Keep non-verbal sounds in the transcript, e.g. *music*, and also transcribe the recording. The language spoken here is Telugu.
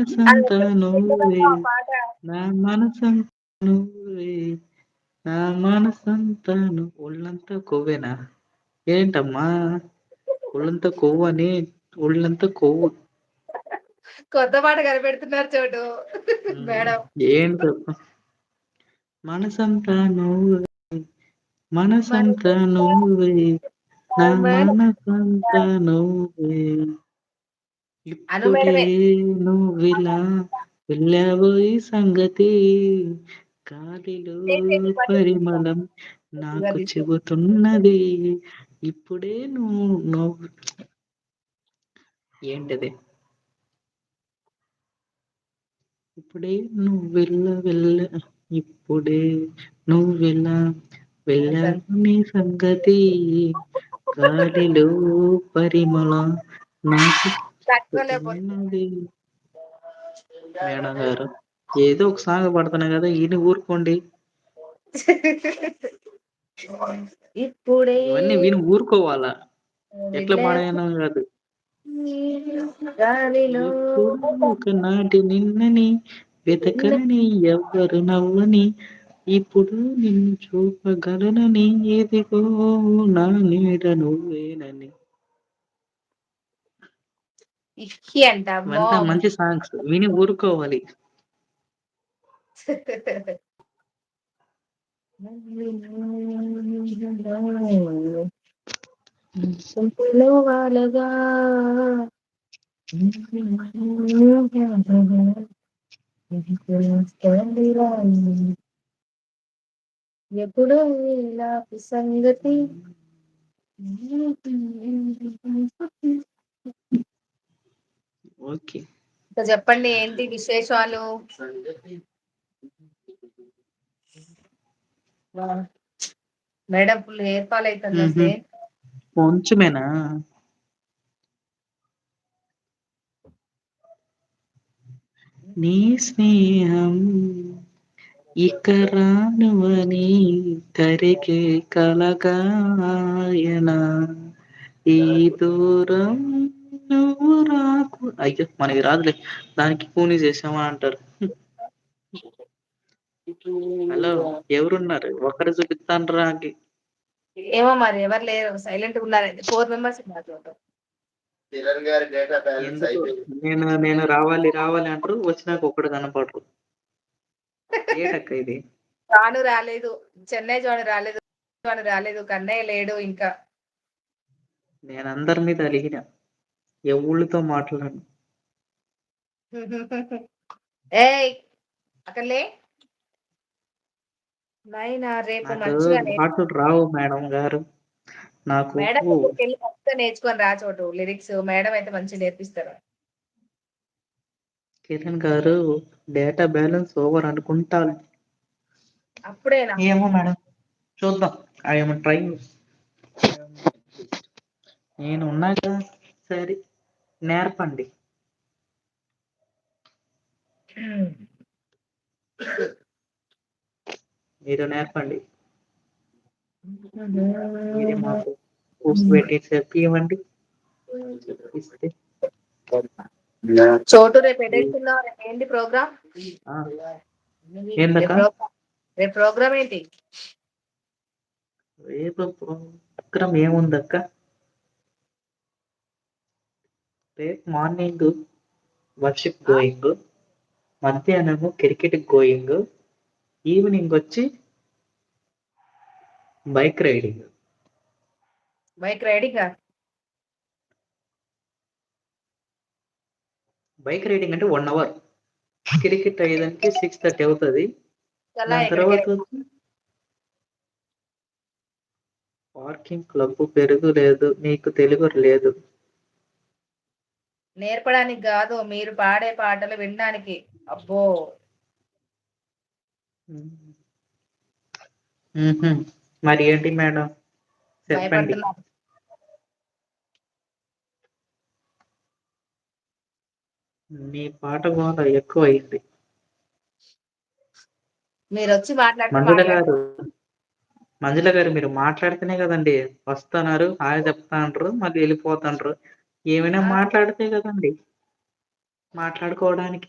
మనసంతా నువ్వే నా మనసంతా నువ్వే నా మనసంతా నువ్వు ఒళ్ళంతా కొవ్వేనా? ఏంటమ్మా? ఒళ్ళంతా కొవ్వని ఒళ్ళంతా కొవ్వు. కొత్త పాట కనిపెడుతున్నారు చోటు. మేడం. ఏంటో? మనసంతా నువ్వే మనసంతా నువ్వే నా. మనసంతా నువ్వే అను. నువ్విలా వెళ్ళావు ఈ సంగతి? గాలిలో. పరిమళం నాకు. చెబుతున్నది. ఇప్పుడే నువ్వు నువ్వు. ఏంటది? ఇప్పుడే నువ్వు వెళ్ళ వెళ్ళ ఇప్పుడే నువ్వు వెళ్ళ వెళ్ళావు నీ సంగతి. *laughs* గాలిలో పరిమళం నాకు మేడం గారు ఏదో ఒక సాంగ్ పడుతున్నా కదా ఈయన ఊరుకోండి. ఇప్పుడే ఇవన్నీ విని ఊరుకోవాలా? ఎట్లా పాడాయనో కాదు. ఒకనాటి నిన్నని వెతకని ఎవ్వరు నవ్వని ఇప్పుడు నిన్ను చూపగలనని ఏదిగో నా నీడ నువ్వేనని. ఇహి అంట మంచి సాంగ్స్ విని ఊరుకోవాలి. వాలగా. ఎప్పుడు ఇలా సంగతి. ఓకే. ఇంకా చెప్పండి ఏంటి విశేషాలు? మేడం ఫుల్ హెయిర్ ఫాల్ అవుతుంది కొంచెమేనా? నీ స్నేహం ఇక రానువని తరికే కలగాయన. ఈ దూరం నువ్వు రాకు. అయ్యో మనకి రాదులే. దానికి కూని చేసామా అంటారు. హలో ఎవరున్నారు? ఒక్కరు చూపిస్తాను రాకి ఏమో మరి ఎవరు లేరు. సైలెంట్ ఉన్నారైతే ఫోర్ మెంబర్స్ ఉన్నారు నేను నేను రావాలి రావాలి అంటారు. వచ్చినాక ఒక్కడు కనపడరు. ఏటక్క ఇది? జాను రాలేదు. చెన్నై జాను రాలేదు. జాను రాలేదు. కన్నయ్య లేడు ఇంకా. నేను అందరి మీద అలిగిన. ఎవళ్ళతో మాట్లాడను? *laughs* ఏయ్ అక్కడలే నాయనా రేపు మంచిగా పాటలు రావు మేడం గారు. నాకు మేడం వెళ్ళి మంచిగా నేర్చుకొని రా చోటు లిరిక్స్. మేడం అయితే మంచిగా నేర్పిస్తారు. కిరణ్ గారు డేటా బ్యాలెన్స్ ఓవర్ అనుకుంటాను. అప్పుడేనా? ఏమో మేడం చూద్దాం. ఐఎమ్ ట్రై నేను ఉన్నాక సరే. నేర్పండి. మీరు నేర్పండి. మీరే మాకు కూర్చో పెట్టి చెప్పి ఇవ్వండి. ఇస్తే. చోటు రేపు ఎడేస్తున్నావు రేపు ఏంటి ప్రోగ్రామ్? రేపు ప్రోగ్రామ్ ఏంటి? రేపు ప్రోగ్రామ్ ఏముందక్క? రేపు మార్నింగ్ వర్షిప్ గోయింగ్ మధ్యాహ్నము క్రికెట్ గోయింగ్ ఈవినింగ్ వచ్చి bike riding bike riding bike riding అంటే వన్ అవర్ క్రికెట్ అయ్యేదానికి సిక్స్ థర్టీ అవుతుంది. తర్వాత పార్కింగ్ క్లబ్ పెరుగు లేదు మీకు తెలుగు లేదు. నేర్పడానికి కాదు మీరు పాడే పాటలు వినడానికి. అబ్బో. మరి ఏంటి మేడం? చెప్పండి. మీ పాట గోల ఎక్కువ అయింది మీరు వచ్చి మాట్లాడితే మంజుల మాట్లాడు గారు మంజుల గారు మీరు మాట్లాడితేనే కదండి వస్తున్నారు హాయ్ చెప్తా అంటారు మళ్ళీ వెళ్ళిపోతుంటారు ఏమైనా. మాట్లాడితే కదండి మాట్లాడుకోవడానికి